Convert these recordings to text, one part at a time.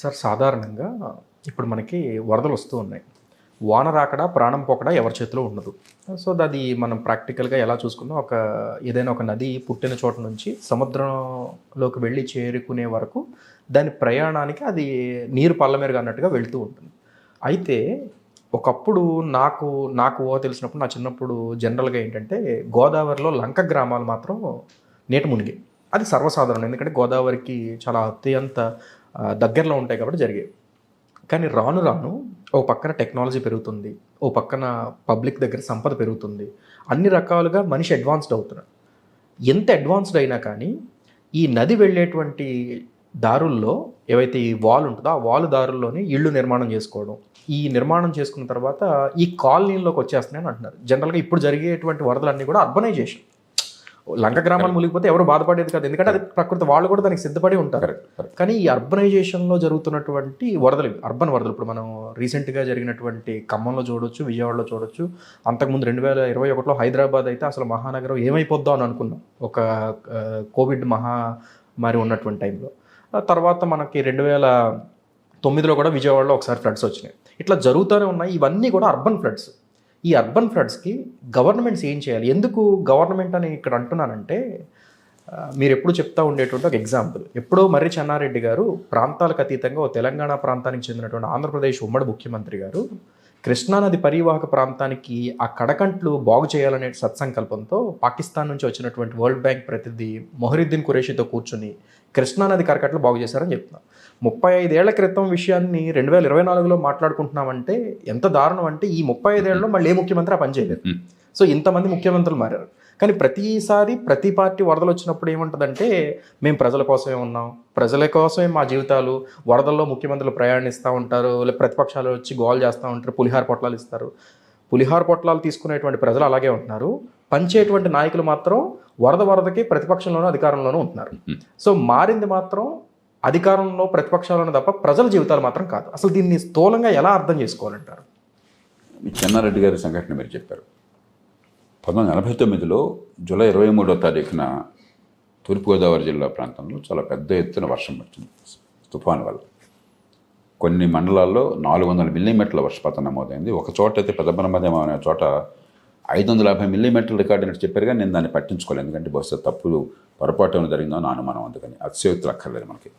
Sir సాధారణంగా ఇప్పుడు మనకి వరదలు వస్తూ ఉన్నాయి. వాన రాకడా ప్రాణం పోకడా ఎవరి చేతిలో ఉండదు. సో అది మనం ప్రాక్టికల్గా ఎలా చూసుకున్నా ఒక ఏదైనా ఒక నది పుట్టిన చోట నుంచి సముద్రంలోకి వెళ్ళి చేరుకునే వరకు దాని ప్రయాణానికి అది నీరు పల్లమేరుగా అన్నట్టుగా వెళ్తూ ఉంటుంది. అయితే ఒకప్పుడు నాకు నాకు ఓ తెలిసినప్పుడు నా చిన్నప్పుడు జనరల్గా ఏంటంటే గోదావరిలో లంక గ్రామాలు మాత్రం నీట మునిగాయి. అది సర్వసాధారణం. ఎందుకంటే గోదావరికి చాలా అత్యంత దగ్గరలో ఉంటాయి కాబట్టి జరిగేవి కానీ రాను రాను ఓ పక్కన టెక్నాలజీ పెరుగుతుంది. ఓ పక్కన పబ్లిక్ దగ్గర సంపద పెరుగుతుంది. అన్ని రకాలుగా మనిషి అడ్వాన్స్డ్ అవుతున్నాడు. ఎంత అడ్వాన్స్డ్ అయినా కానీ ఈ నది వెళ్ళేటువంటి దారుల్లో ఏవైతే ఈ వాల్ ఉంటుందో ఆ వాల్ దారుల్లోనే ఇళ్ళు నిర్మాణం చేసుకోవడం. ఈ నిర్మాణం చేసుకున్న తర్వాత ఈ కాలనీలోకి వచ్చేస్తున్నాయని అంటున్నారు. జనరల్గా ఇప్పుడు జరిగేటువంటి వరదలన్నీ కూడా అర్బనైజేషన్. లంక గ్రామాలు మునిగిపోతే ఎవరు బాధపడేది కాదు. ఎందుకంటే అది ప్రకృతి వాళ్ళు కూడా దానికి సిద్ధపడి ఉంటారు. కానీ ఈ అర్బనైజేషన్లో జరుగుతున్నటువంటి వరదలు అర్బన్ వరదలు. ఇప్పుడు మనం రీసెంట్గా జరిగినటువంటి ఖమ్మంలో చూడొచ్చు విజయవాడలో చూడొచ్చు. అంతకుముందు రెండు వేల ఇరవై ఒకటిలో హైదరాబాద్ అయితే అసలు మహానగరం ఏమైపోద్దాం అని అనుకున్నాం. ఒక కోవిడ్ మహమ్మారి ఉన్నటువంటి టైంలో. తర్వాత మనకి రెండు వేల తొమ్మిదిలో కూడా విజయవాడలో ఒకసారి ఫ్లడ్స్ వచ్చినాయి. ఇట్లా జరుగుతూనే ఉన్నాయి. ఇవన్నీ కూడా అర్బన్ ఫ్లడ్స్. ఈ అర్బన్ ఫ్లడ్స్కి గవర్నమెంట్స్ ఏం చేయాలి? ఎందుకు గవర్నమెంట్ అని ఇక్కడ అంటున్నానంటే మీరు ఎప్పుడు చెప్తా ఉండేటువంటి ఒక ఎగ్జాంపుల్ ఎప్పుడో మర్రి చెన్నారెడ్డి గారు ప్రాంతాలకు అతీతంగా ఓ తెలంగాణ ప్రాంతానికి చెందినటువంటి ఆంధ్రప్రదేశ్ ఉమ్మడి ముఖ్యమంత్రి గారు కృష్ణానది పరివాహక ప్రాంతానికి ఆ కడకంట్లు బాగు చేయాలనే సత్సంకల్పంతో పాకిస్తాన్ నుంచి వచ్చినటువంటి వరల్డ్ బ్యాంక్ ప్రతినిధి మొహరుద్దీన్ ఖురేషితో కూర్చుని కృష్ణానది కరకట్లు బాగు చేశారని చెప్తున్నా. ముప్పై ఐదేళ్ళ క్రితం విషయాన్ని రెండు వేల ఇరవై నాలుగులో మాట్లాడుకుంటున్నామంటే ఎంత దారుణం అంటే ఈ ముప్పై ఐదేళ్ళలో మళ్ళీ ఏ ముఖ్యమంత్రి ఆ పని చేయలేదు. సో ఇంతమంది ముఖ్యమంత్రులు మారారు. కానీ ప్రతిసారి ప్రతి పార్టీ వరదలు వచ్చినప్పుడు ఏముంటుందంటే మేము ప్రజల కోసమే ఉన్నాం. ప్రజల కోసమే మా జీవితాలు వరదల్లో ముఖ్యమంత్రులు ప్రయాణిస్తూ ఉంటారు. లేదా ప్రతిపక్షాలు వచ్చి గోల్ చేస్తూ ఉంటారు. పులిహార పొట్లాలు ఇస్తారు. పులిహార పొట్లాలు తీసుకునేటువంటి ప్రజలు అలాగే ఉంటున్నారు. పంచేటువంటి నాయకులు మాత్రం వరద వరదకి ప్రతిపక్షంలోనూ అధికారంలోనూ ఉంటున్నారు. సో మారింది మాత్రం అధికారంలో ప్రతిపక్షాలను తప్ప ప్రజల జీవితాలు మాత్రం కాదు. అసలు దీన్ని స్థూలంగా ఎలా అర్థం చేసుకోవాలంటారు? చెన్నారెడ్డి గారి సంఘటన మీరు చెప్పారు. పంతొమ్మిది నలభై తొమ్మిదిలో జూలై ఇరవై మూడో తారీఖున తూర్పుగోదావరి జిల్లా ప్రాంతంలో చాలా పెద్ద ఎత్తున వర్షం వచ్చింది తుఫాన్ వల్ల. కొన్ని మండలాల్లో నాలుగు వందల మిల్లీమీటర్ల వర్షపాతం నమోదైంది. ఒక చోట అయితే పెద్దబ్రహ్మదేమ అనే చోట ఐదు వందల యాభై మిల్లీమీటర్ల రికార్డు అని చెప్పారు కానీ నేను దాన్ని పట్టించుకోలేదు. ఎందుకంటే బహుశా తప్పులు పొరపాటు ఏమైనా జరిగిందో నా అనుమానం అందుకని అతిశయోక్తులు అక్కర్లేదు మనకి.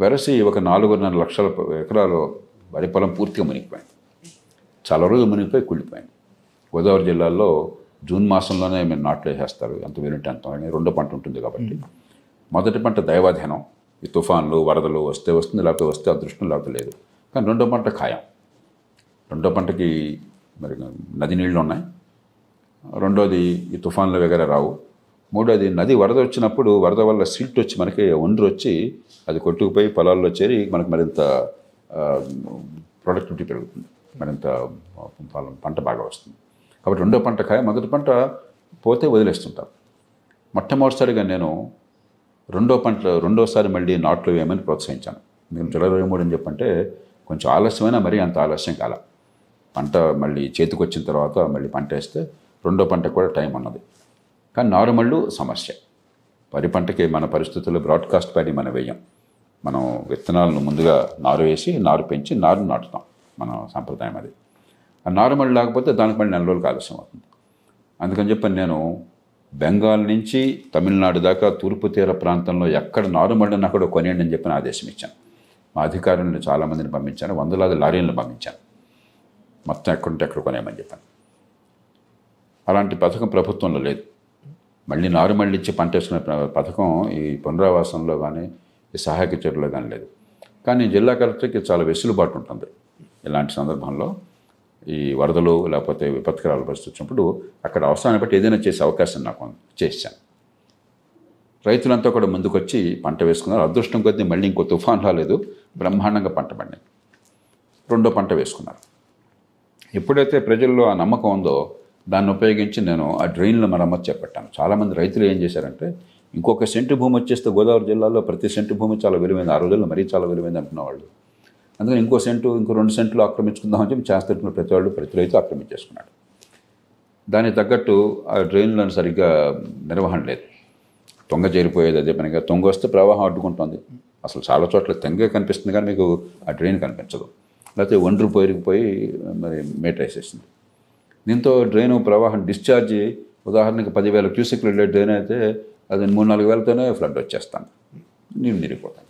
వెరసి ఒక నాలుగున్నర లక్షల ఎకరాలు వరి పొలం పూర్తిగా మునిగిపోయింది. చాలా రోజులు మునిగిపోయి కుళ్ళిపోయింది. గోదావరి జిల్లాలో జూన్ మాసంలోనే మీరు నాట్లు వేసేస్తారు. ఎంత వీలుంటే అంత అని రెండో పంట ఉంటుంది కాబట్టి. మొదటి పంట దైవాధీనం ఈ తుఫాన్లు వరదలు వస్తే వస్తుంది లేకపోతే వస్తే అదృష్టం లేకపోతే లేదు. కానీ రెండో పంట ఖాయం. రెండో పంటకి మరి నది నీళ్ళు ఉన్నాయి. రెండోది ఈ తుఫాన్లు వగేర రావు. మూడోది నది వరద వచ్చినప్పుడు వరద వల్ల సిల్ట్ వచ్చి మనకి ఒండ్రు వచ్చి అది కొట్టుకుపోయి పొలాల్లో చేరి మనకు మరింత ప్రొడక్టివిటీ పెరుగుతుంది. మరింత పంట బాగా వస్తుంది. కాబట్టి రెండో పంట కాయ మొదటి పంట పోతే వదిలేస్తుంటారు మొట్టమొదటిసారిగా నేను రెండో పంట రెండోసారి మళ్ళీ నాట్లు వేయమని ప్రోత్సహించాను. నేను జూలై ఇరవై మూడు అని చెప్పంటే కొంచెం ఆలస్యమైనా మరీ అంత ఆలస్యం కాల. పంట మళ్ళీ చేతికి వచ్చిన తర్వాత మళ్ళీ పంట వేస్తే రెండో పంటకు కూడా టైం ఉన్నది. కానీ నారుమళ్ళు సమస్య. వరి పంటకి మన పరిస్థితుల్లో బ్రాడ్కాస్ట్ ప్యాడీ మనం వేయం. మనం విత్తనాలను ముందుగా నారు వేసి నారు పెంచి నారు నాటుతాం మన సాంప్రదాయం అది. ఆ నారుమళ్ళు లేకపోతే దానికి మళ్ళీ నెల రోజులు ఆలస్యం అవుతుంది. అందుకని చెప్పి నేను బెంగాల్ నుంచి తమిళనాడు దాకా తూర్పు తీర ప్రాంతంలో ఎక్కడ నారుమళ్ళని అక్కడ కొనేయండి అని చెప్పి ఆదేశం ఇచ్చాను. మా అధికారులను చాలామందిని పంపించాను. వందలాది లారీలను పంపించాను. మొత్తం ఎక్కడుంటే ఎక్కడ కొనేయమని చెప్పాను. అలాంటి పథకం ప్రభుత్వంలో లేదు. మళ్ళీ నారుమళ్ళీ ఇచ్చి పంట వేసుకునే పథకం ఈ పునరావాసంలో కానీ ఈ సహాయక చర్యలో కానీ లేదు. కానీ జిల్లా కలెక్టర్కి చాలా వెసులుబాటు ఉంటుంది. ఇలాంటి సందర్భంలో ఈ వరదలు లేకపోతే విపత్కరాల పరిస్థితి వచ్చినప్పుడు అక్కడ అవసరాన్ని బట్టి ఏదైనా చేసే అవకాశం నాకు చేశాను. రైతులంతా కూడా ముందుకొచ్చి పంట వేసుకున్నారు. అదృష్టం కొద్దీ మళ్ళీ ఇంకో తుఫాన్ రాలేదు. బ్రహ్మాండంగా పంట పండింది. రెండో పంట వేసుకున్నారు. ఎప్పుడైతే ప్రజల్లో ఆ నమ్మకం ఉందో దాన్ని ఉపయోగించి నేను ఆ డ్రైన్ల మరమ్మతు చేపట్టాను. చాలామంది రైతులు ఏం చేశారంటే ఇంకొక సెంటు భూమి వచ్చేస్తే గోదావరి జిల్లాలో ప్రతి సెంటు భూమి చాలా విలువైంది. ఆ రోజుల్లో మరీ చాలా విలువైంది అంటున్నవాళ్ళు అందుకని ఇంకో సెంటు ఇంకో రెండు సెంట్లు ఆక్రమించుకుందామని చెప్పి చేస్తున్న ప్రతి వాళ్ళు ప్రతి రైతు ఆక్రమించేసుకున్నాడు. దానికి తగ్గట్టు ఆ డ్రైన్లను సరిగ్గా నిర్వహణ లేదు. తొంగ చేరిపోయేది అదే పనిగా. తొంగ వస్తే ప్రవాహం అడ్డుకుంటుంది. అసలు చాలా చోట్ల తెంగే కనిపిస్తుంది కానీ మీకు ఆ డ్రైన్ కనిపించదు. లేకపోతే ఒండ్రు పోయి మరి మేటేసేసింది దీంతో డ్రైన్ ప్రవాహం డిశ్చార్జ్ ఉదాహరణకి పదివేల క్యూసెక్లు వెళ్ళే డ్రైన్ అయితే అది మూడు నాలుగు వేలతోనే ఫ్లడ్ వచ్చేస్తాను నీళ్ళు నిరిగిపోతాను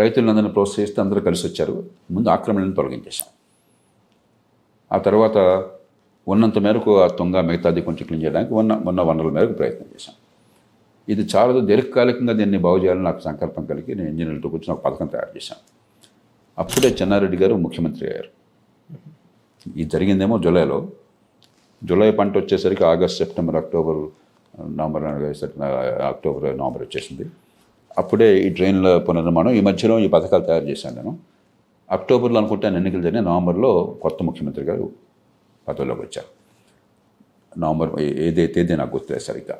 రైతులందరినీ ప్రోత్సహిస్తే అందరూ కలిసి వచ్చారు. ముందు ఆక్రమణను తొలగించేశాం. ఆ తర్వాత ఉన్నంత మేరకు ఆ తుంగ మిగతాది కొంచెం క్లీన్ చేయడానికి ఉన్న ఉన్న వనరుల మేరకు ప్రయత్నం చేశాం. ఇది చాలా దీర్ఘకాలికంగా దీన్ని బాగు చేయాలని నాకు సంకల్పం కలిగి నేను ఇంజనీర్లతో కూర్చొని ఒక పథకం తయారు చేశాను. అప్పుడే చెన్నారెడ్డి గారు ముఖ్యమంత్రి అయ్యారు. ఇది జరిగిందేమో జూలైలో. జూలై పంట వచ్చేసరికి August September October November October November వచ్చేసింది. అప్పుడే ఈ ట్రైన్ల పునర్నిర్మాణం ఈ మధ్యలో ఈ పథకాలు తయారు చేశాను నేను. అక్టోబర్లో అనుకుంటాను ఎన్నికలు జరిగిన నవంబర్లో కొత్త ముఖ్యమంత్రి గారు పదవిలోకి వచ్చారు. నవంబర్ ఏదే తేదీ నాకు గుర్తులేదు సరిగ్గా.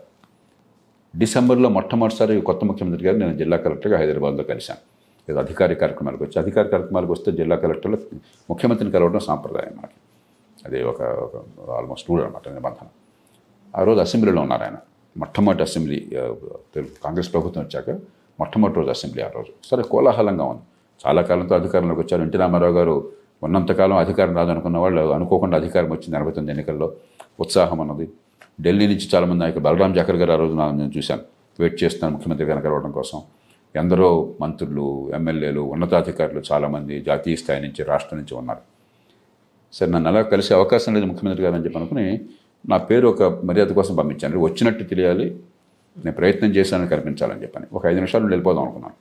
డిసెంబర్లో మొట్టమొదటిసారి కొత్త ముఖ్యమంత్రి గారు నేను జిల్లా కలెక్టర్గా హైదరాబాద్లో కలిశాను. ఏదో అధికారిక కార్యక్రమాలకు వచ్చి అధికారిక కార్యక్రమాలకు వస్తే జిల్లా కలెక్టర్లు ముఖ్యమంత్రిని కలవడం సాంప్రదాయం మనకి అది ఒక ఆల్మోస్ట్ రూల్ అనమాట నిబంధన. ఆ రోజు అసెంబ్లీలో ఉన్నారు ఆయన. మొట్టమొదటి అసెంబ్లీ తెలుగు కాంగ్రెస్ ప్రభుత్వం వచ్చాక మొట్టమొదటి రోజు అసెంబ్లీ ఆ రోజు. సరే కోలాహలంగా ఉంది. చాలా కాలంతో అధికారంలోకి వచ్చారు. ఎన్టీ రామారావు గారు ఉన్నంతకాలం అధికారం రాదనుకున్న వాళ్ళు అనుకోకుండా అధికారం వచ్చింది ఎనభై తొమ్మిది ఎన్నికల్లో. ఉత్సాహం అన్నది. ఢిల్లీ నుంచి చాలామంది నాయకులు బలరాం జాకర్ గారు ఆ రోజు నేను చూశాను. వెయిట్ చేస్తున్నాను ముఖ్యమంత్రి గారిని కలవడం కోసం. ఎందరో మంత్రులు ఎమ్మెల్యేలు ఉన్నతాధికారులు చాలామంది జాతీయ స్థాయి నుంచి రాష్ట్రం నుంచి ఉన్నారు. సరే నన్ను అలా కలిసే అవకాశం లేదు ముఖ్యమంత్రి గారు అని చెప్పి అనుకుని నా పేరు ఒక మర్యాద కోసం పంపించాను. వచ్చినట్టు తెలియాలి నేను ప్రయత్నం చేశానని కనిపించాలని చెప్పని. ఒక ఐదు నిమిషాలు వెళ్ళిపోదాం అనుకున్నాను.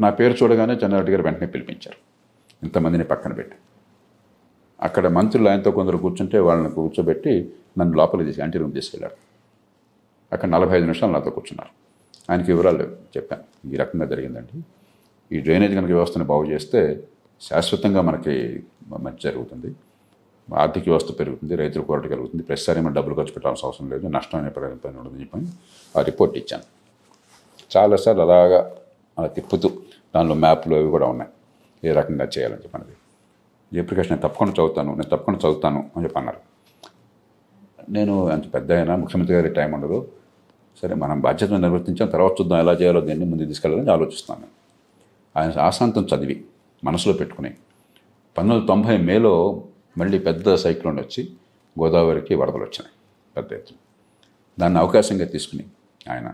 నా పేరు చూడగానే చంద్రబాబు గారు వెంటనే పిలిపించారు. ఇంతమందిని పక్కన పెట్టి. అక్కడ మంత్రులు ఆయనతో కొందరు కూర్చుంటే వాళ్ళని కూర్చోబెట్టి నన్ను లోపలికి తీసి యాంటీ రూమ్ తీసుకెళ్ళారు అక్కడ నలభై ఐదు నిమిషాలు నాతో కూర్చున్నారు. ఆయనకి వివరాలు చెప్పాను. ఈ రకంగా జరిగిందండి. ఈ డ్రైనేజ్ కనుక వ్యవస్థను బాగు చేస్తే శాశ్వతంగా మనకి మంచి జరుగుతుంది. ఆర్థిక వ్యవస్థ పెరుగుతుంది రైతుల కొరట కలుగుతుంది. ప్రతిసారి మనం డబ్బులు ఖర్చు పెట్టాల్సిన అవసరం లేదు. నష్టం అనే పని ఉండదని చెప్పని ఆ రిపోర్ట్ ఇచ్చాను. చాలాసార్లు అలాగా అలా తిప్పుతూ దానిలో మ్యాప్లు అవి కూడా ఉన్నాయి. ఏ రకంగా చేయాలని చెప్పన్నది జయప్రకాష్ నేను తప్పకుండా చదువుతాను నేను తప్పకుండా చదువుతాను అని చెప్పి అన్నారు. నేను అంత పెద్ద అయినా ముఖ్యమంత్రి గారి టైం ఉండదు. సరే మనం బాధ్యతను నిర్వర్తించాం తర్వాత చూద్దాం ఎలా చేయాలో దీన్ని ముందు తీసుకెళ్ళాలని ఆలోచిస్తున్నాను ఆయన ఆశాంతం చదివి మనసులో పెట్టుకుని పంతొమ్మిది తొంభై మేలో మళ్ళీ పెద్ద సైక్లోన్ వచ్చి గోదావరికి వరదలు వచ్చినాయి పెద్ద ఎత్తున దాన్ని అవకాశంగా తీసుకుని ఆయన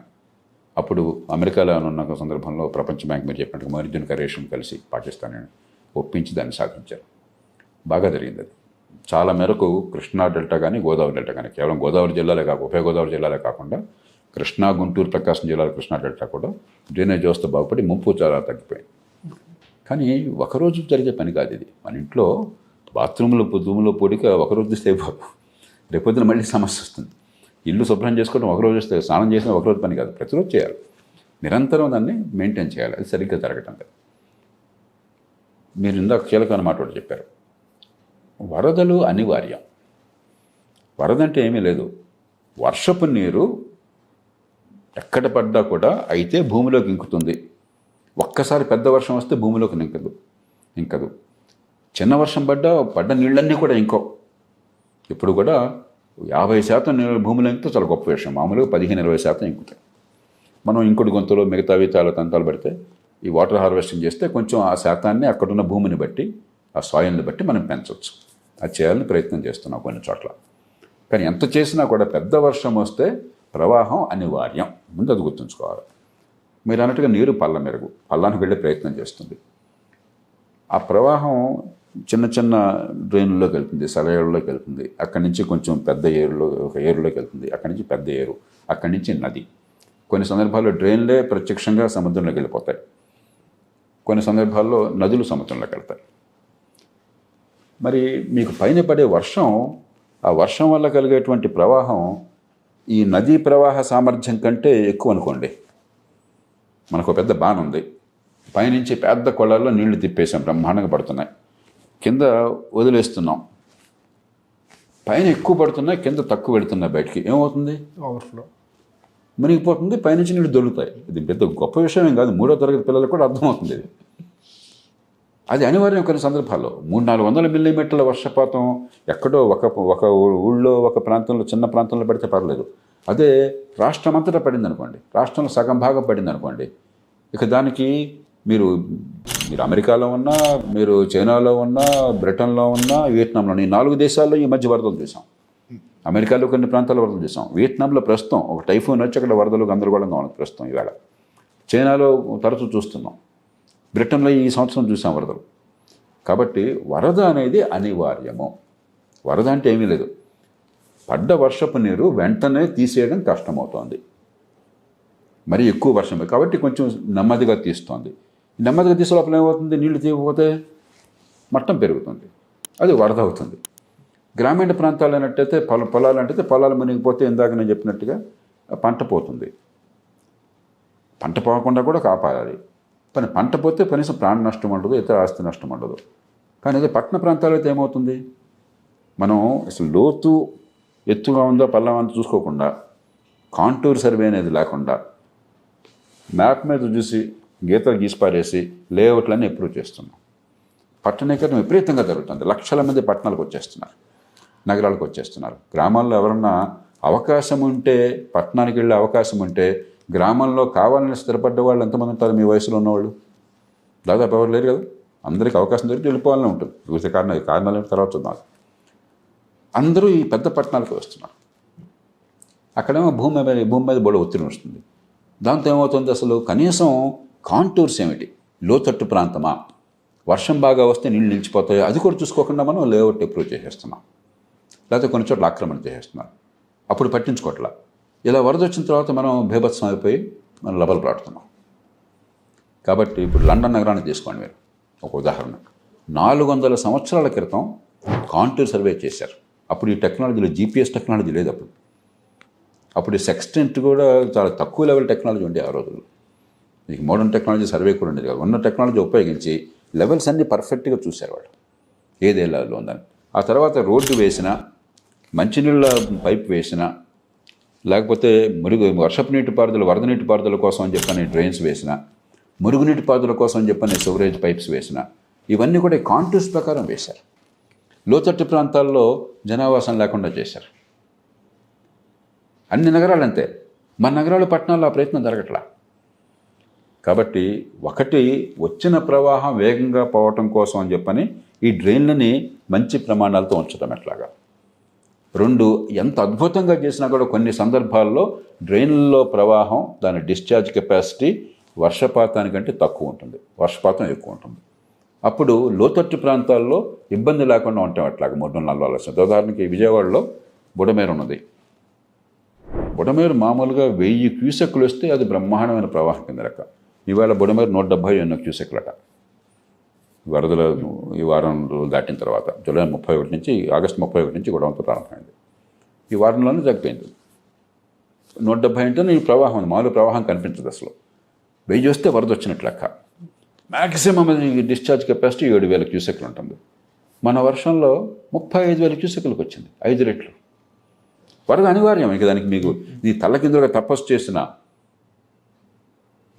అప్పుడు అమెరికాలో ఉన్న సందర్భంలో ప్రపంచ బ్యాంక్ మీరు చెప్పినట్టు మరిజన్ కరేషన్ కలిసి పాకిస్తాన్ ఒప్పించి దాన్ని సాధించారు. బాగా జరిగింది అది. చాలా మేరకు కృష్ణా డెల్టా కానీ గోదావరి డెల్టా కానీ కేవలం గోదావరి జిల్లాలే కాకుండా ఉభయ గోదావరి జిల్లాలే కాకుండా కృష్ణా గుంటూరు ప్రకాశం జిల్లాలో కృష్ణా డెల్టా కూడా డ్రైనేజ్ వ్యవస్థ బాగుపడి ముంపు చాలా తగ్గిపోయింది కానీ ఒకరోజు జరిగే పని కాదు ఇది. మన ఇంట్లో బాత్రూంలో దుమ్ములో పొడిక ఒకరోజు తీస్తే అయిపోదు రేపొద్దున మళ్ళీ సమస్య వస్తుంది. ఇల్లు శుభ్రం చేసుకోవడం ఒకరోజు వస్తే స్నానం చేసిన ఒకరోజు పని కాదు. ప్రతిరోజు చేయాలి. నిరంతరం దాన్ని మెయింటైన్ చేయాలి. అది సరిగ్గా జరగటం లేదు. మీరు ఇందాక కీలకమైన మాట ఒకటి చెప్పారు. వరదలు అనివార్యం. వరద అంటే ఏమీ లేదు. వర్షపు నీరు ఎక్కడ పడ్డా కూడా అయితే భూమిలోకి ఇంకుతుంది. ఒక్కసారి పెద్ద వర్షం వస్తే భూమిలోకి ఇంకదు ఇంకదు చిన్న వర్షం పడ్డా పడ్డ నీళ్ళన్నీ కూడా ఇంకో. ఇప్పుడు కూడా యాభై శాతం నీళ్ళు భూమిలో ఇంకితే చాలా గొప్ప విషయం. మామూలుగా పదిహేను ఇరవై శాతం ఇంకుతాయి. మనం ఇంకుడు గొంతులో మిగతావి చాలా తంతాలు పెడితే ఈ వాటర్ హార్వెస్టింగ్ చేస్తే కొంచెం ఆ శాతాన్ని అక్కడున్న భూమిని బట్టి ఆ సాయిల్ని బట్టి మనం పెంచవచ్చు అది చేయాలని ప్రయత్నం చేస్తున్నాం కొన్ని చోట్ల. కానీ ఎంత చేసినా కూడా పెద్ద వర్షం వస్తే ప్రవాహం అనివార్యం. ముందు అది గుర్తుంచుకోవాలి. మీరు అన్నట్టుగా నీరు పళ్ళ మెరుగు. పల్లానికి వెళ్ళే ప్రయత్నం చేస్తుంది. ఆ ప్రవాహం చిన్న చిన్న డ్రైన్లోకి వెళ్తుంది సలయేరులోకి వెళ్తుంది. అక్కడి నుంచి కొంచెం పెద్ద ఏరులో ఒక ఏరులోకి వెళ్తుంది. అక్కడి నుంచి పెద్ద ఏరు అక్కడి నుంచి నది. కొన్ని సందర్భాల్లో డ్రైన్లే ప్రత్యక్షంగా సముద్రంలోకి వెళ్ళిపోతాయి. కొన్ని సందర్భాల్లో నదులు సముద్రంలోకి వెళ్తాయి. మరి మీకు పైన పడే వర్షం ఆ వర్షం వల్ల కలిగేటువంటి ప్రవాహం ఈ నదీ ప్రవాహ సామర్థ్యం కంటే ఎక్కువ అనుకోండి. మనకు ఒక పెద్ద బాన్ ఉంది. పైనుంచి పెద్ద కొళాల్లో నీళ్ళు తిప్పేసాం. బ్రహ్మాండంగా పడుతున్నాయి. కింద వదిలేస్తున్నాం. పైన ఎక్కువ పడుతున్నాయి కింద తక్కువ పెడుతున్నాయి బయటికి. ఏమవుతుంది? ఓవర్ఫ్లో మునిగిపోతుంది పైనుంచి నీళ్ళు దొరుకుతాయి. ఇది పెద్ద గొప్ప విషయం ఏం కాదు. మూడో తరగతి పిల్లలకు కూడా అర్థమవుతుంది ఇది. అది అనివార్యం కొన్ని సందర్భాల్లో. మూడు నాలుగు వందల మిల్లీమీటర్ల వర్షపాతం ఎక్కడో ఒక ఒక ఊళ్ళో ఒక ప్రాంతంలో చిన్న ప్రాంతంలో పడితే పర్లేదు. అదే రాష్ట్రం అంతటా పడింది అనుకోండి రాష్ట్రంలో సగం భాగం పడింది అనుకోండి ఇక దానికి మీరు మీరు అమెరికాలో ఉన్నా మీరు చైనాలో ఉన్నా బ్రిటన్లో ఉన్నా వియత్నాంలో ఈ నాలుగు దేశాల్లో ఈ మధ్య వరదలు చూసాం అమెరికాలో కొన్ని ప్రాంతాల్లో వరదలు చూసాం వియత్నాంలో ప్రస్తుతం ఒక టైఫూన్ వచ్చి అక్కడ వరదలు గందరగోళంగా ఉంది ప్రస్తుతం ఈవేళ. చైనాలో తరచూ చూస్తున్నాం. బ్రిటన్లో ఈ సంవత్సరం చూసాం వరదలు. కాబట్టి వరద అనేది అనివార్యము. వరద అంటే ఏమీ లేదు. పడ్డ వర్షపు నీరు వెంటనే తీసేయడం కష్టమవుతోంది. మరి ఎక్కువ వర్షం కాబట్టి కొంచెం నెమ్మదిగా తీస్తోంది. నెమ్మదిగా తీసే లోపల ఏమవుతుంది? నీళ్ళు తీయకపోతే మట్టం పెరుగుతుంది. అది వరద అవుతుంది. గ్రామీణ ప్రాంతాలు అయినట్టయితే పొల పొలాలు అంటే పొలాలు మునిగిపోతే ఇందాక నేను చెప్పినట్టుగా పంట పోతుంది. పంట పోకుండా కూడా కాపాడాలి. పని పంట పోతే కనీసం ప్రాణ నష్టం ఉండదు ఇతర ఆస్తి నష్టం ఉండదు. కానీ అదే పట్టణ ప్రాంతాల్లో అయితే ఏమవుతుంది? మనం అసలు లోతు ఎత్తుగా ఉందో పల్లం అంత చూసుకోకుండా కాంటూర్ సర్వే అనేది లేకుండా మ్యాప్ మీద చూసి గీతలు గీసి పారేసి లేఅవుట్లన్నీ ఎప్రూవ్ చేస్తున్నాం. పట్టణీకరణ విపరీతంగా జరుగుతుంది. లక్షల మంది పట్టణాలకు వచ్చేస్తున్నారు నగరాలకు వచ్చేస్తున్నారు. గ్రామాల్లో ఎవరన్నా అవకాశం ఉంటే పట్టణానికి వెళ్ళే అవకాశం ఉంటే గ్రామంలో కావాలని స్థిరపడ్డ వాళ్ళు ఎంతమంది ఉంటారు? మీ వయసులో ఉన్నవాళ్ళు? దాదాపు ఎవరు లేరు కదా? అందరికీ అవకాశం దొరికి వెళ్ళిపోవాలని ఉంటుంది. వివిధ కారణాలు కారణాలు తర్వాత చూద్దాం. అందరూ ఈ పెద్ద పట్టణాలకు వస్తున్నారు. అక్కడేమో భూమి మీద భూమి మీద బోడ ఒత్తిడి వస్తుంది. దాంతో ఏమవుతుంది అసలు? కనీసం కాంటూర్స్ ఏమిటి? లోతట్టు ప్రాంతమా? వర్షం బాగా వస్తే నీళ్ళు నిలిచిపోతాయో? అది కూడా చూసుకోకుండా మనం లేఅవుట్ అప్రూవ్ చేసేస్తున్నాం. లేకపోతే కొన్ని చోట్ల ఆక్రమణ చేసేస్తున్నాం అప్పుడు పట్టించుకోవట్లా. ఇలా వరద వచ్చిన తర్వాత మనం బేభత్సం అయిపోయి మనం లబలు పడుతున్నాం కాబట్టి ఇప్పుడు లండన్ నగరాన్ని తీసుకోండి మీరు. ఒక ఉదాహరణ. నాలుగు వందల సంవత్సరాల క్రితం కాంటూర్ సర్వే చేశారు. అప్పుడు ఈ టెక్నాలజీలో జీపీఎస్ టెక్నాలజీ లేదు అప్పుడు. అప్పుడు సెక్స్టెంట్ కూడా చాలా తక్కువ లెవెల్ టెక్నాలజీ ఉండే ఆ రోజుల్లో. మీకు మోడర్న్ టెక్నాలజీ సర్వే కూడా ఉండేది కాదు. ఉన్న టెక్నాలజీ ఉపయోగించి లెవెల్స్ అన్నీ పర్ఫెక్ట్గా చూశారు వాళ్ళు. ఏది ఎలా ఉందని. ఆ తర్వాత రోడ్డు వేసిన మంచినీళ్ళ పైప్ వేసిన లేకపోతే మురుగు వర్షపు నీటి పారుదల వరద నీటి పారుదల కోసం అని చెప్పని డ్రైన్స్ వేసిన మురుగునీటి పారుదల కోసం అని చెప్పని సివరేజ్ పైప్స్ వేసిన ఇవన్నీ కూడా కాంటూర్స్ ప్రకారం వేశారు. లోతట్టు ప్రాంతాల్లో జనావాసం లేకుండా చేశారు. అన్ని నగరాలు అంతే. మన నగరాలు పట్టణాల్లో ఆ ప్రయత్నం జరగట్లా. కాబట్టి ఒకటి వచ్చిన ప్రవాహం వేగంగా పోవటం కోసం అని చెప్పని ఈ డ్రైన్లని మంచి ప్రమాణాలతో ఉంచడం ఎట్లాగా? రెండు ఎంత అద్భుతంగా చేసినా కూడా కొన్ని సందర్భాల్లో డ్రైన్లలో ప్రవాహం దాని డిశ్చార్జ్ కెపాసిటీ వర్షపాతానికంటే తక్కువ ఉంటుంది. వర్షపాతం ఎక్కువ ఉంటుంది. అప్పుడు లోతట్టు ప్రాంతాల్లో ఇబ్బంది లేకుండా ఉంటాం అట్లాగా మూడు వందల నలభై లక్షలు. ఉదాహరణకి విజయవాడలో బుడమేరు ఉన్నది. బుడమేరు మామూలుగా వెయ్యి క్యూసెక్లు వస్తే అది బ్రహ్మాండమైన ప్రవాహం కింద లెక్క ఇవాళ బుడమేరు నూట డెబ్బై ఎన్నో క్యూసెక్లట వరదలు ఈ వారం రోజులు దాటిన తర్వాత జూలై ముప్పై ఒకటి నుంచి ఆగస్టు ముప్పై ఒకటి నుంచి గొడవంతో ప్రారంభమైంది. ఈ వారంలోనే తగ్గిపోయింది నూట డెబ్బై అంటే ఈ ప్రవాహం ఉంది. మామూలు ప్రవాహం కనిపించదు అసలు. వెయ్యి వస్తే వరద వచ్చినట్లు లెక్క. మ్యాక్సిమం డిశ్చార్జ్ కెపాసిటీ ఏడు వేల క్యూసెక్లు ఉంటుంది. మన వర్షంలో ముప్పై ఐదు వేల క్యూసెక్లకు వచ్చింది. ఐదు రెట్లు. వరద అనివార్యం. ఇక దానికి మీకు నీ తల్లకిందులుగా తపస్సు చేసిన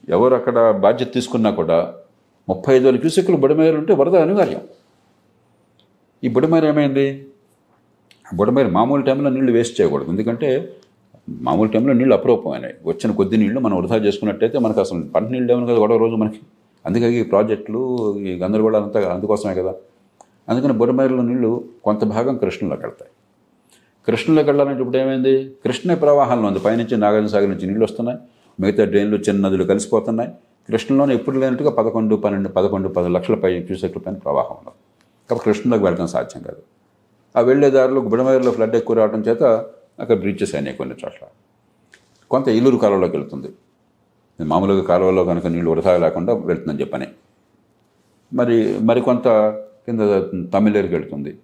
ఎవరు అక్కడ బాధ్యత తీసుకున్నా కూడా ముప్పై ఐదు వేల క్యూసెక్లు బుడమేరు ఉంటే వరద అనివార్యం. ఈ బుడమేరు ఏమైంది? బుడమేరు మామూలు టైంలో నీళ్ళు వేస్ట్ చేయకూడదు. ఎందుకంటే మామూలు టైంలో నీళ్ళు అప్రూపమైనవి. వచ్చిన కొద్ది నీళ్ళు మనం వృధా చేసుకున్నట్టయితే మనకు అసలు పంట నీళ్ళు ఏమని కదా గొడవ రోజు మనకి. అందుకే ఈ ప్రాజెక్టులు ఈ గందరగోళాలు అంతా అందుకోసమే కదా. అందుకని బుడమేరులో నీళ్ళు కొంత భాగం కృష్ణలోకి వెళ్తాయి. కృష్ణలోకి వెళ్ళాలంటే ఇప్పుడు ఏమైంది? కృష్ణ ప్రవాహంలో ఉంది. పైనుంచి నాగార్జున సాగర్ నుంచి నీళ్ళు వస్తున్నాయి. మిగతా డ్రైన్లు చిన్న నదులు కలిసిపోతున్నాయి. కృష్ణలోనే ఎప్పుడు లేనట్టుగా పదకొండు పన్నెండు పదకొండు పది లక్షల పై క్యూసెక్ల పైన ప్రవాహం ఉండదు. కాబట్టి కృష్ణలోకి వెళ్ళడం సాధ్యం కాదు. ఆ వెళ్ళే దారిలో బుడమేరులో ఫ్లడ్ ఎక్కువ రావడం చేత అక్కడ బ్రిడ్జెస్ అయినాయి కొన్ని చోట్ల. కొంత ఏలూరు కాలువలోకి వెళ్తుంది. మామూలుగా కాలువలో కనుక నీళ్ళు వృధా లేకుండా వెళ్తుందని చెప్పని. మరి మరికొంత కింద తమిళేరుకి వెళుతుంది.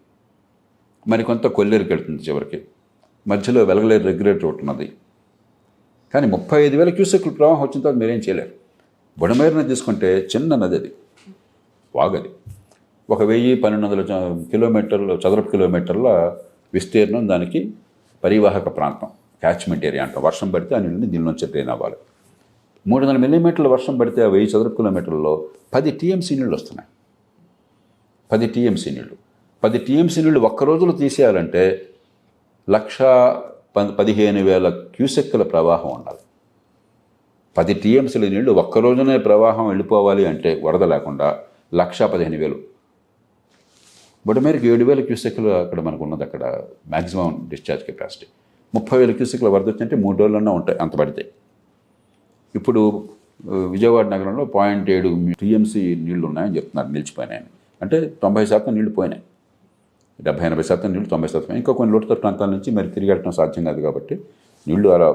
మరికొంత కొల్లేరుకి వెళుతుంది చివరికి. మధ్యలో వెలగలేరు రెగ్యులేటర్ ఒకటి ఉన్నది. కానీ ముప్పై ఐదు వేల క్యూసెక్లు ప్రవాహం వచ్చిన తర్వాత మీరేం చేయలేరు. బుడమేరుని తీసుకుంటే చిన్న నది అది వాగది. ఒక వెయ్యి పన్నెండు వందల చ- కిలోమీటర్లు చదరపు కిలోమీటర్ల విస్తీర్ణం దానికి పరివాహక ప్రాంతం క్యాచ్మెంట్ ఏరియా అంటాం. వర్షం పడితే ఆ నీళ్ళని దీని నుంచి డ్రైన్ అవ్వాలి. మూడు వందల మిల్లీమీటర్ల వర్షం పడితే ఆ వెయ్యి చదరపు కిలోమీటర్లలో పది టీఎంసీ నీళ్ళు వస్తున్నాయి. పది టీఎంసీ నీళ్ళు. పది టీఎంసీ నీళ్ళు ఒక్క రోజులో తీసేయాలంటే లక్ష ప- పదిహేను వేల క్యూసెక్కుల ప్రవాహం ఉండాలి. పది టీఎంసీల నీళ్ళు ఒక్కరోజునే ప్రవాహం వెళ్ళిపోవాలి అంటే వరద లేకుండా లక్ష పదిహేను వేలు. బుడమేరకు ఏడు వేల క్యూసెక్లు అక్కడ మనకు ఉన్నది అక్కడ మ్యాక్సిమం డిశ్చార్జ్ కెపాసిటీ. ముప్పై వేల క్యూసెక్ల వరద వచ్చింటే మూడు రోజులన్నా ఉంటాయి అంత పడితే. ఇప్పుడు విజయవాడ నగరంలో పాయింట్ ఏడు టీఎంసీ నీళ్ళు ఉన్నాయని చెప్తున్నారు నిలిచిపోయినాయని. అంటే తొంభై శాతం నీళ్ళు పోయినాయి. డెబ్బై ఎనభై శాతం నీళ్ళు తొంభై శాతం ఇంకా కొన్ని లోటుతో ప్రాంతాల నుంచి మరి తిరిగి సాధ్యం కాదు కాబట్టి నీళ్ళు అలా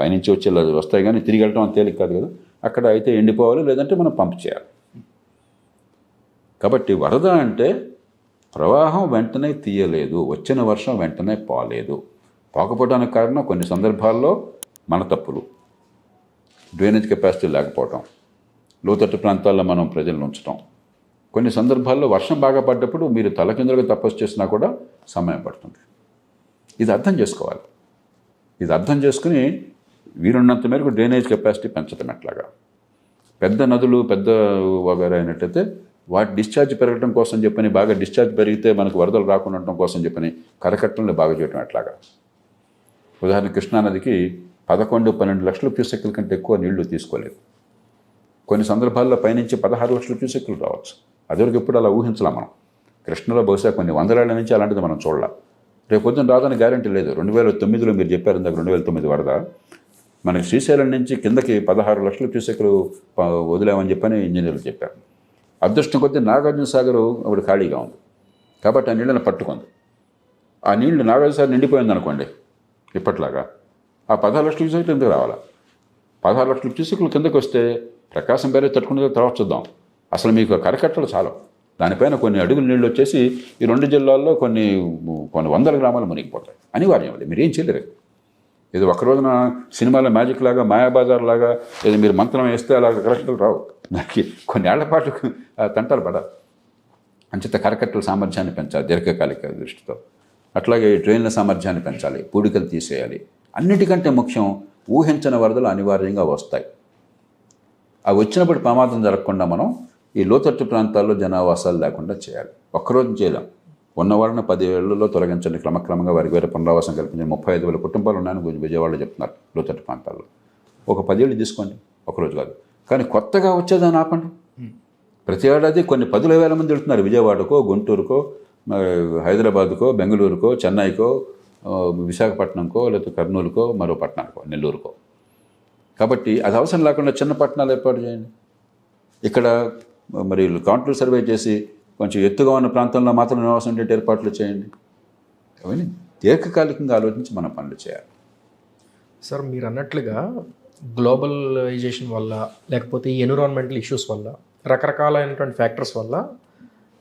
పైనుంచి వచ్చే వస్తాయి కానీ తిరిగి వెళ్ళటం అంత తేలిక కాదు కదా. అక్కడ అయితే ఎండిపోవాలి లేదంటే మనం పంప్ చేయాలి. కాబట్టి వరద అంటే ప్రవాహం వెంటనే తీయలేదు వచ్చిన వర్షం వెంటనే పోలేదు. పోకపోవడానికి కారణం కొన్ని సందర్భాల్లో మన తప్పులు. డ్రైనేజ్ కెపాసిటీ లేకపోవటం. లోతట్టు ప్రాంతాల్లో మనం ప్రజలను ఉంచటం. కొన్ని సందర్భాల్లో వర్షం బాగా పడ్డప్పుడు మీరు తలకిందులుగా తపస్సు చేసినా కూడా సమయం పడుతుంది. ఇది అర్థం చేసుకోవాలి. ఇది అర్థం చేసుకుని వీరున్నంత మేరకు డ్రైనేజ్ కెపాసిటీ పెంచడం ఎట్లాగా? పెద్ద నదులు పెద్ద వగైరా అయినట్టయితే వాటి డిశ్చార్జ్ పెరగడం కోసం చెప్పని బాగా డిశ్చార్జ్ పెరిగితే మనకు వరదలు రాకుండా ఉండటం కోసం చెప్పని కరకట్టలను బాగా చేయటం ఎట్లాగా? ఉదాహరణ కృష్ణానదికి పదకొండు పన్నెండు లక్షల క్యూసెక్కుల కంటే ఎక్కువ నీళ్ళు తీసుకోలేదు. కొన్ని సందర్భాల్లో పైనుంచి పదహారు లక్షల క్యూసెక్కులు రావచ్చు. అదివరకు ఎప్పుడు అలా ఊహించలేం మనం. కృష్ణలో బహుశా కొన్ని వందలేళ్ళ నుంచి అలాంటిది మనం చూడాలి. రేపు పొద్దున రాదని గ్యారంటీ లేదు. రెండు వేల తొమ్మిదిలో మీరు చెప్పారు ఇందాక రెండు వేల తొమ్మిది వరద. మనకి శ్రీశైలం నుంచి కిందకి పదహారు లక్షల క్యూసెక్లు వదిలామని చెప్పని ఇంజనీర్లు చెప్పారు. అదృష్టం కొద్దీ నాగార్జున సాగర్ అప్పుడు ఖాళీగా ఉంది. కాబట్టి ఆ నీళ్ళని పట్టుకుంది. ఆ నీళ్ళు నాగార్జున సాగర్ నిండిపోయింది అనుకోండి ఇప్పట్లాగా ఆ పదహారు లక్షల క్యూసెక్లు ఎందుకు రావాలా? పదహారు లక్షల క్యూసెక్లు కిందకి వస్తే ప్రకాశం పేరే తట్టుకునే తర్వాత చూద్దాం. అసలు మీకు కరకట్టలు చాలు దానిపైన కొన్ని అడుగుల నీళ్ళు వచ్చేసి ఈ రెండు జిల్లాల్లో కొన్ని కొన్ని వందల గ్రామాలు మునిగిపోతాయి. అనివార్యం అది. మీరేం చేయలేరు. ఇది ఒక రోజున సినిమాలో మ్యాజిక్ లాగా మాయాబజార్ లాగా ఇది మీరు మంత్రం వేస్తే అలా కరెక్ట్లు రావు. దానికి కొన్నేళ్ళ పాటు ఆ తంటాలు పడాలి. అంచేత కరకట్టల సామర్థ్యాన్ని పెంచాలి దీర్ఘకాలిక దృష్టితో. అట్లాగే ట్రైన్ల సామర్థ్యాన్ని పెంచాలి పూడికలు తీసేయాలి. అన్నిటికంటే ముఖ్యం ఊహించని వరదలు అనివార్యంగా వస్తాయి. అవి వచ్చినప్పుడు ప్రమాదం జరగకుండా మనం ఈ లోతట్టు ప్రాంతాల్లో జనావాసాలు లేకుండా చేయాలి. ఒక్కరోజు చేయలేం. ఉన్న పదివేళ్ళలో తొలగించండి. క్రమక్రమంగా వారికి వేరే పునరావాసం కల్పించిన ముప్పై ఐదు వేల కుటుంబాలు ఉన్నాయని గురించి విజయవాడలో చెప్తున్నారు లోతట్టు ప్రాంతాల్లో. ఒక పదేళ్ళు తీసుకోండి. ఒకరోజు కాదు. కానీ కొత్తగా వచ్చేదాన్ని ఆపండి. ప్రతి ఏడాది కొన్ని పదుల వేల మంది వెళ్తున్నారు. విజయవాడకో గుంటూరుకో హైదరాబాద్కో బెంగళూరుకో చెన్నైకో విశాఖపట్నంకో లేకపోతే కర్నూలుకో మరో పట్టణానికో నెల్లూరుకో. కాబట్టి అది అవసరం లేకుండా చిన్న పట్టణాలు ఏర్పాటు చేయండి. ఇక్కడ మరి కౌంటర్ సర్వే చేసి కొంచెం ఎత్తుగా ఉన్న ప్రాంతంలో మాత్రం నివాసం ఉండే ఏర్పాట్లు చేయండి. అవన్నీ దీర్ఘకాలికంగా ఆలోచించి మన పనులు చేయాలి. సార్ మీరు అన్నట్లుగా గ్లోబలైజేషన్ వల్ల లేకపోతే ఈ ఎన్విరాన్మెంటల్ ఇష్యూస్ వల్ల రకరకాలైనటువంటి ఫ్యాక్టర్స్ వల్ల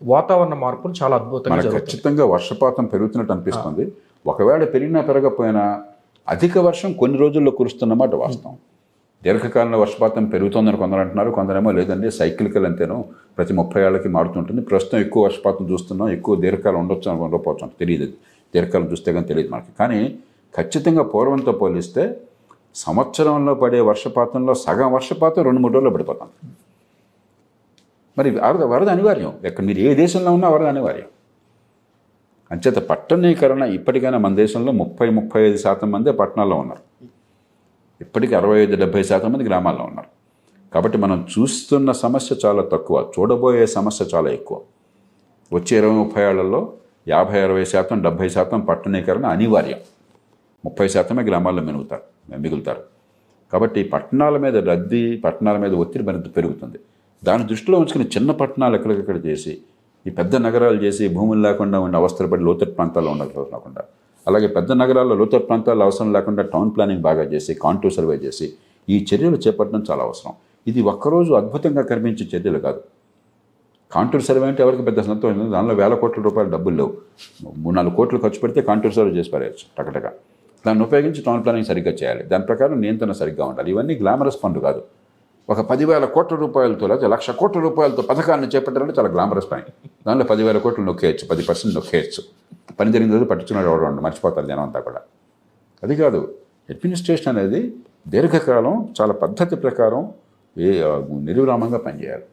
వాతావరణ మార్పులు చాలా అద్భుతంగా ఖచ్చితంగా వర్షపాతం పెరుగుతున్నట్టు అనిపిస్తుంది. ఒకవేళ పెరిగినా పెరగకపోయినా అధిక వర్షం కొన్ని రోజుల్లో కురుస్తున్నమాట వాస్తవం. దీర్ఘకాలంలో వర్షపాతం పెరుగుతుందని కొందరు అంటున్నారు. కొందరేమో లేదండి సైక్లికల్ అంతేనో ప్రతి ముప్పై ఏళ్ళకి మారుతుంటుంది. ప్రస్తుతం ఎక్కువ వర్షపాతం చూస్తున్నాం ఎక్కువ దీర్ఘకాలం ఉండొచ్చు అని ఉండకపోవచ్చు తెలియదు. దీర్ఘకాలం చూస్తే కానీ తెలియదు మనకి. కానీ ఖచ్చితంగా పూర్వంతో పోలిస్తే సంవత్సరంలో పడే వర్షపాతంలో సగం వర్షపాతం రెండు మూడు రోజుల్లో పడిపోతాం. మరి వరద వరద అనివార్యం. ఎక్కడ మీరు ఏ దేశంలో ఉన్నా వరద అనివార్యం. అంచేత పట్టణీకరణ ఇప్పటికైనా మన దేశంలో ముప్పై ముప్పై ఐదు శాతం మందే పట్టణాల్లో ఉన్నారు. ఇప్పటికీ అరవై ఐదు డెబ్బై శాతం మంది గ్రామాల్లో ఉన్నారు. కాబట్టి మనం చూస్తున్న సమస్య చాలా తక్కువ. చూడబోయే సమస్య చాలా ఎక్కువ. వచ్చే ఇరవై ముప్పై ఏళ్ళలో యాభై అరవై శాతం డెబ్బై శాతం పట్టణీకరణ అనివార్యం. ముప్పై శాతమే గ్రామాల్లో మెనుగుతారు మిగులుతారు. కాబట్టి పట్టణాల మీద రద్దీ పట్టణాల మీద ఒత్తిడి మరింత పెరుగుతుంది. దాని దృష్టిలో ఉంచుకుని చిన్న పట్టణాలు ఎక్కడికక్కడ చేసి ఈ పెద్ద నగరాలు చేసి భూములు లేకుండా ఉండి అవస్థలు పడి లోతట్టు ప్రాంతాల్లో ఉండకుండా అలాగే పెద్ద నగరాల్లో లోతర్ ప్రాంతాల్లో అవసరం లేకుండా టౌన్ ప్లానింగ్ బాగా చేసి కాంటూ సర్వే చేసి ఈ చర్యలు చేపట్టడం చాలా అవసరం. ఇది ఒక్కరోజు అద్భుతంగా కనిపించే చర్యలు కాదు. కాంటూర్ సర్వే అంటే ఎవరికి పెద్ద సంతోషం లేదు. దానిలో వేల కోట్ల రూపాయలు డబ్బులు లేవు. మూడు నాలుగు కోట్లు ఖర్చు పెడితే కాంటూర్ సర్వే చేసి పారేయచ్చు టకటక. దాన్ని ఉపయోగించి టౌన్ ప్లానింగ్ సరిగ్గా చేయాలి. దాని ప్రకారం నియంత్రణ సరిగ్గా ఉండాలి. ఇవన్నీ గ్లామరస్ పనులు కాదు. ఒక పదివేల కోట్ల రూపాయలతో లేదా లక్ష కోట్ల రూపాయలతో పథకాన్ని చేపట్టాలంటే చాలా గ్లామరస్ పని. దానిలో పదివేల కోట్లు నొక్కేయచ్చు పది పర్సెంట్ నొక్కేయచ్చు. పని జరిగిన రోజు పట్టించుకున్నాడు ఎవరు మర్చిపోతారు జనం అంతా కూడా. అది కాదు అడ్మినిస్ట్రేషన్ అనేది దీర్ఘకాలం చాలా పద్ధతి ప్రకారం ఏ నిర్విరామంగా పనిచేయాలి.